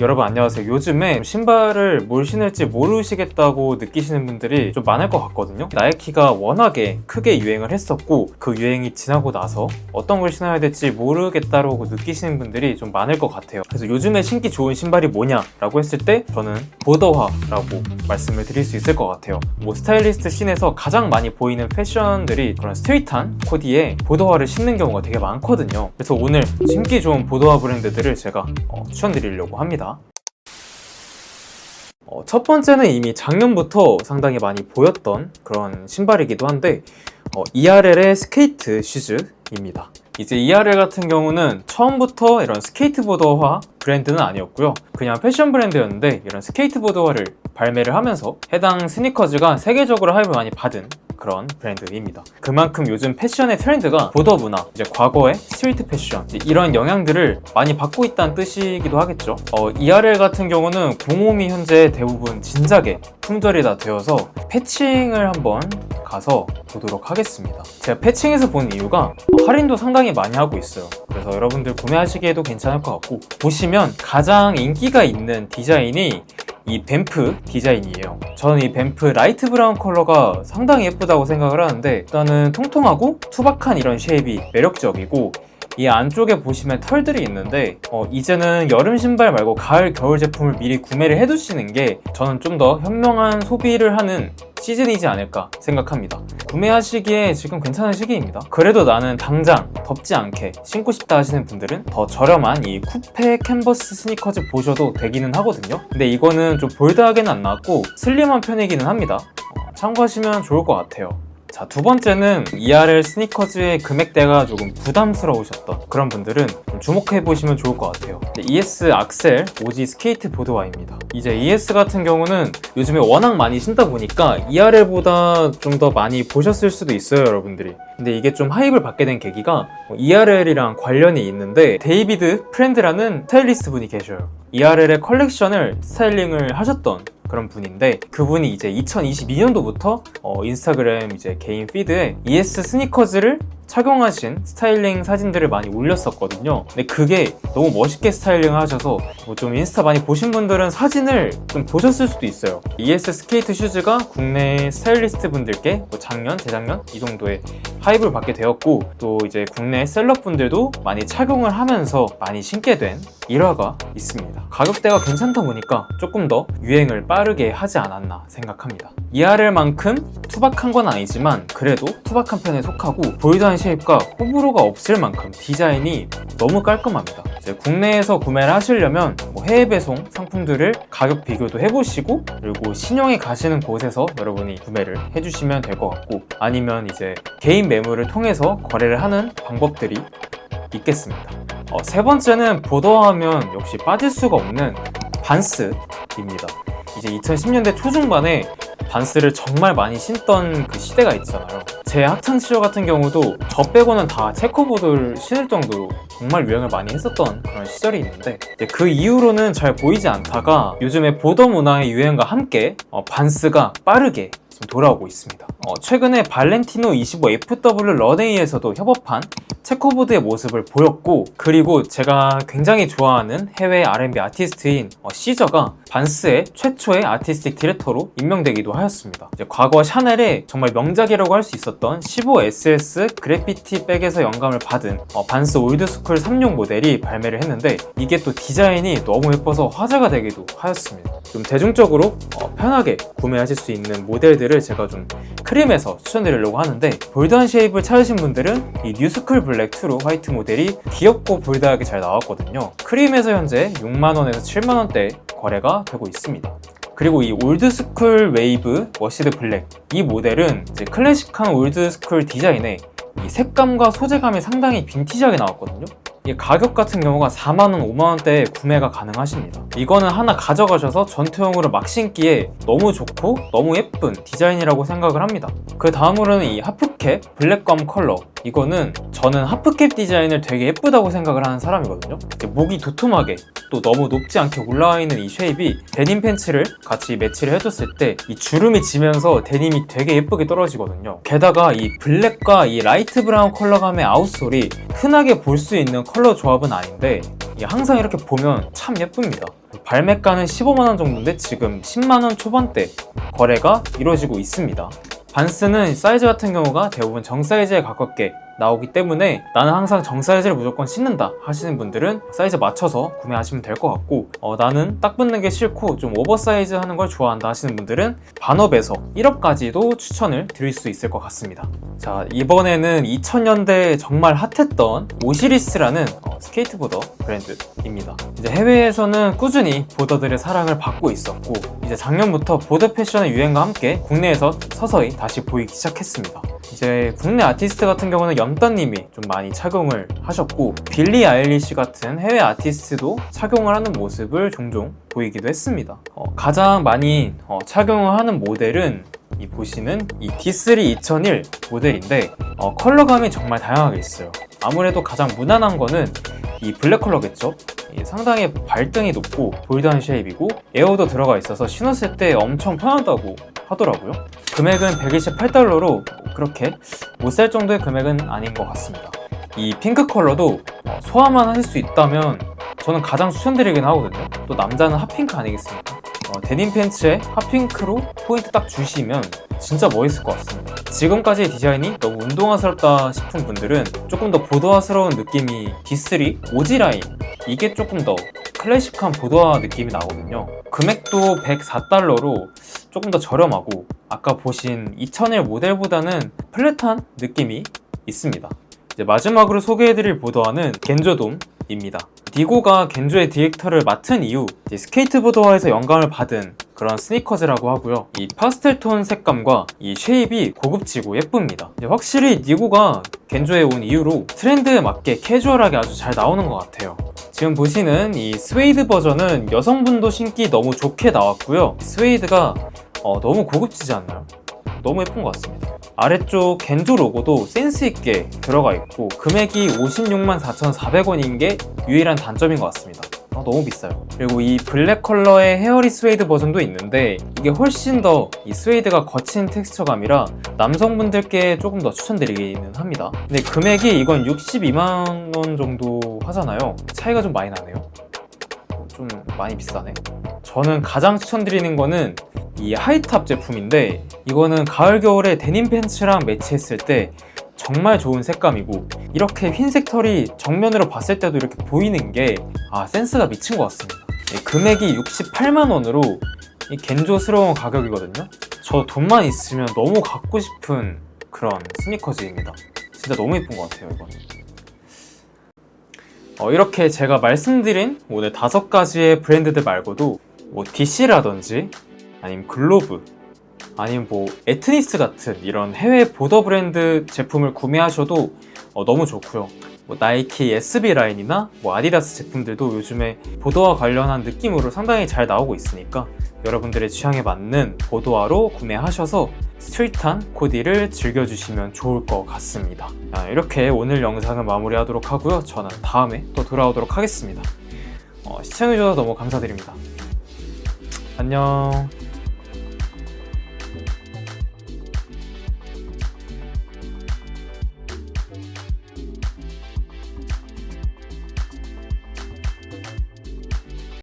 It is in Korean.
여러분 안녕하세요. 요즘에 신발을 뭘 신을지 모르시겠다고 느끼시는 분들이 좀 많을 것 같거든요. 나이키가 워낙에 크게 유행을 했었고 그 유행이 지나고 나서 어떤 걸 신어야 될지 모르겠다라고 느끼시는 분들이 좀 많을 것 같아요. 그래서 요즘에 신기 좋은 신발이 뭐냐 라고 했을 때 저는 보더화라고 말씀을 드릴 수 있을 것 같아요. 뭐 스타일리스트 씬에서 가장 많이 보이는 패션들이 그런 스트레이트한 코디에 보더화를 신는 경우가 되게 많거든요. 그래서 오늘 신기 좋은 보더화 브랜드들을 제가 어, 추천드리려고 합니다. 어, 첫 번째는 이미 작년부터 상당히 많이 보였던 그런 신발이기도 한데 어, ERL의 스케이트 슈즈입니다. 이제 ERL 같은 경우는 처음부터 이런 스케이트보더화 브랜드는 아니었고요. 그냥 패션 브랜드였는데 이런 스케이트보드화를 발매를 하면서 해당 스니커즈가 세계적으로 하입을 많이 받은 그런 브랜드입니다. 그만큼 요즘 패션의 트렌드가 보더 문화, 이제 과거의 스트리트 패션 이런 영향들을 많이 받고 있다는 뜻이기도 하겠죠. 어, ERL 같은 경우는 공홈이 현재 대부분 진작에 품절이 다 되어서 패칭을 한번 가서 보도록 하겠습니다. 제가 패칭에서 본 이유가 할인도 상당히 많이 하고 있어요. 그래서 여러분들 구매하시기에도 괜찮을 것 같고 보시면 가장 인기가 있는 디자인이 이 뱀프 디자인이에요. 저는 이 뱀프 라이트 브라운 컬러가 상당히 예쁘다고 생각을 하는데 일단은 통통하고 투박한 이런 쉐입이 매력적이고 이 안쪽에 보시면 털들이 있는데 어, 이제는 여름 신발 말고 가을 겨울 제품을 미리 구매를 해두시는 게 저는 좀 더 현명한 소비를 하는 시즌이지 않을까 생각합니다. 구매하시기에 지금 괜찮은 시기입니다. 그래도 나는 당장 덥지 않게 신고 싶다 하시는 분들은 더 저렴한 이 쿠페 캔버스 스니커즈 보셔도 되기는 하거든요. 근데 이거는 좀 볼드하게는 안 나왔고 슬림한 편이기는 합니다. 어, 참고하시면 좋을 것 같아요. 자, 두 번째는 ERL 스니커즈의 금액대가 조금 부담스러우셨던 그런 분들은 좀 주목해 보시면 좋을 것 같아요. ES 악셀 오지 스케이트 보드와입니다. 이제 ES 같은 경우는 요즘에 워낙 많이 신다 보니까 ERL보다 좀 더 많이 보셨을 수도 있어요, 여러분들이. 근데 이게 좀 하입을 받게 된 계기가 ERL이랑 관련이 있는데 데이비드 프렌드라는 스타일리스트 분이 계셔요. ERL의 컬렉션을 스타일링을 하셨던 그런 분인데 그분이 이제 2022년도부터 어, 인스타그램 이제 개인 피드에 ES 스니커즈를 착용하신 스타일링 사진들을 많이 올렸었거든요. 근데 그게 너무 멋있게 스타일링 하셔서 뭐 좀 인스타 많이 보신 분들은 사진을 좀 보셨을 수도 있어요. ES 스케이트 슈즈가 국내 스타일리스트 분들께 뭐 작년, 재작년 이 정도의 하입을 받게 되었고 또 이제 국내 셀럽 분들도 많이 착용을 하면서 많이 신게 된 일화가 있습니다. 가격대가 괜찮다 보니까 조금 더 유행을 빠르게 하지 않았나 생각합니다. ERL만큼 투박한 건 아니지만 그래도 투박한 편에 속하고 볼드한 쉐입과 호불호가 없을 만큼 디자인이 너무 깔끔합니다. 국내에서 구매를 하시려면 뭐 해외 배송 상품들을 가격 비교도 해보시고 그리고 신용이 가시는 곳에서 여러분이 구매를 해주시면 될 것 같고 아니면 이제 개인 매물을 통해서 거래를 하는 방법들이 있겠습니다. 어, 세 번째는 보더하면 역시 빠질 수가 없는 반스입니다. 이제 2010년대 초중반에 반스를 정말 많이 신던 그 시대가 있잖아요. 제 학창 시절 같은 경우도 저 빼고는 다 체커보드를 신을 정도로 정말 유행을 많이 했었던 그런 시절이 있는데 그 이후로는 잘 보이지 않다가 요즘에 보더 문화의 유행과 함께 어, 반스가 빠르게 돌아오고 있습니다. 어, 최근에 발렌티노 25FW 런웨이에서도 협업한 체커보드의 모습을 보였고 그리고 제가 굉장히 좋아하는 해외 R&B 아티스트인 어, 시저가 반스의 최초의 아티스틱 디렉터로 임명되기도 하였습니다. 과거 샤넬의 정말 명작이라고 할 수 있었던 15SS 그래피티 백에서 영감을 받은 어, 반스 올드스쿨 3용 모델이 발매를 했는데 이게 또 디자인이 너무 예뻐서 화제가 되기도 하였습니다. 좀 대중적으로 어, 편하게 구매하실 수 있는 모델 들을 제가 좀 크림에서 추천드리려고 하는데 볼드한 쉐입을 찾으신 분들은 이 뉴스쿨 블랙 2로 화이트 모델이 귀엽고 볼드하게 잘 나왔거든요. 크림에서 현재 6만원에서 7만원대 거래가 되고 있습니다. 그리고 이 올드스쿨 웨이브 워시드 블랙 이 모델은 클래식한 올드스쿨 디자인에 이 색감과 소재감이 상당히 빈티지하게 나왔거든요. 이 가격 같은 경우가 4만원, 5만원대에 구매가 가능하십니다. 이거는 하나 가져가셔서 전투용으로 막 신기에 너무 좋고 너무 예쁜 디자인이라고 생각을 합니다. 그 다음으로는 이 하프캡 블랙검 컬러 이거는 저는 하프캡 디자인을 되게 예쁘다고 생각을 하는 사람이거든요. 목이 도톰하게 또 너무 높지 않게 올라와 있는 이 쉐입이 데님 팬츠를 같이 매치를 해줬을 때 이 주름이 지면서 데님이 되게 예쁘게 떨어지거든요. 게다가 이 블랙과 이 라이트 브라운 컬러감의 아웃솔이 흔하게 볼 수 있는 컬러 조합은 아닌데 항상 이렇게 보면 참 예쁩니다. 발매가는 15만원 정도인데 지금 10만원 초반대 거래가 이루어지고 있습니다. 반스는 사이즈 같은 경우가 대부분 정 사이즈에 가깝게 나오기 때문에 나는 항상 정 사이즈를 무조건 신는다 하시는 분들은 사이즈 맞춰서 구매하시면 될 것 같고 어, 나는 딱 붙는 게 싫고 좀 오버사이즈 하는 걸 좋아한다 하시는 분들은 반업에서 1업까지도 추천을 드릴 수 있을 것 같습니다. 자 이번에는 2000년대에 정말 핫했던 오시리스라는 어, 스케이트보더 브랜드입니다. 이제 해외에서는 꾸준히 보더들의 사랑을 받고 있었고 이제 작년부터 보드 패션의 유행과 함께 국내에서 서서히 다시 보이기 시작했습니다. 이제 국내 아티스트 같은 경우는 염따님이 좀 많이 착용을 하셨고 빌리 아일리시 같은 해외 아티스트도 착용을 하는 모습을 종종 보이기도 했습니다. 어, 가장 많이 어, 착용을 하는 모델은 이 보시는 이 D3 2001 모델인데 어, 컬러감이 정말 다양하게 있어요. 아무래도 가장 무난한 거는 이 블랙 컬러겠죠? 이 상당히 발등이 높고 볼드한 쉐입이고 에어도 들어가 있어서 신었을 때 엄청 편하다고 하더라고요. 금액은 128달러로 그렇게 못 살 정도의 금액은 아닌 것 같습니다. 이 핑크 컬러도 어, 소화만 하실 수 있다면 저는 가장 추천드리긴 하거든요. 또 남자는 핫핑크 아니겠습니까? 어, 데님 팬츠에 핫핑크로 포인트 딱 주시면 진짜 멋있을 것 같습니다. 지금까지의 디자인이 너무 운동화스럽다 싶은 분들은 조금 더 보드화스러운 느낌이 D3 오지 라인 이게 조금 더 클래식한 보드화 느낌이 나거든요. 금액도 104달러로 조금 더 저렴하고 아까 보신 2001 모델보다는 플랫한 느낌이 있습니다. 이제 마지막으로 소개해드릴 보드화는 겐조돔입니다. 디고가 겐조의 디렉터를 맡은 이후 스케이트보드화에서 영감을 받은 그런 스니커즈라고 하고요. 이 파스텔 톤 색감과 이 쉐입이 고급지고 예쁩니다. 확실히 니고가 겐조에 온 이후로 트렌드에 맞게 캐주얼하게 아주 잘 나오는 것 같아요. 지금 보시는 이 스웨이드 버전은 여성분도 신기 너무 좋게 나왔고요. 스웨이드가 어, 너무 고급지지 않나요? 너무 예쁜 것 같습니다. 아래쪽 겐조 로고도 센스 있게 들어가 있고 금액이 56만 4,400원인 게 유일한 단점인 것 같습니다. 아, 너무 비싸요. 그리고 이 블랙 컬러의 헤어리 스웨이드 버전도 있는데 이게 훨씬 더 이 스웨이드가 거친 텍스처감이라 남성분들께 조금 더 추천드리기는 합니다. 근데 금액이 이건 62만 원 정도 하잖아요. 차이가 좀 많이 나네요. 좀 많이 비싸네. 저는 가장 추천드리는 거는 이 하이탑 제품인데 이거는 가을 겨울에 데님 팬츠랑 매치했을 때 정말 좋은 색감이고 이렇게 흰색 털이 정면으로 봤을 때도 이렇게 보이는 게 아 센스가 미친 것 같습니다. 이 금액이 68만 원으로 이 겐조스러운 가격이거든요. 저 돈만 있으면 너무 갖고 싶은 그런 스니커즈입니다. 진짜 너무 예쁜 것 같아요 이거는. 어, 이렇게 제가 말씀드린 오늘 다섯 가지의 브랜드들 말고도 뭐 DC라든지 아니면 글로브 아니면 뭐 에트니스 같은 이런 해외 보더 브랜드 제품을 구매하셔도 어, 너무 좋고요. 뭐 나이키 SB 라인이나 뭐 아디다스 제품들도 요즘에 보도와 관련한 느낌으로 상당히 잘 나오고 있으니까 여러분들의 취향에 맞는 보도화로 구매하셔서 스트릿한 코디를 즐겨주시면 좋을 것 같습니다. 아, 이렇게 오늘 영상을 마무리하도록 하고요. 저는 다음에 또 돌아오도록 하겠습니다. 어, 시청해주셔서 너무 감사드립니다. 안녕.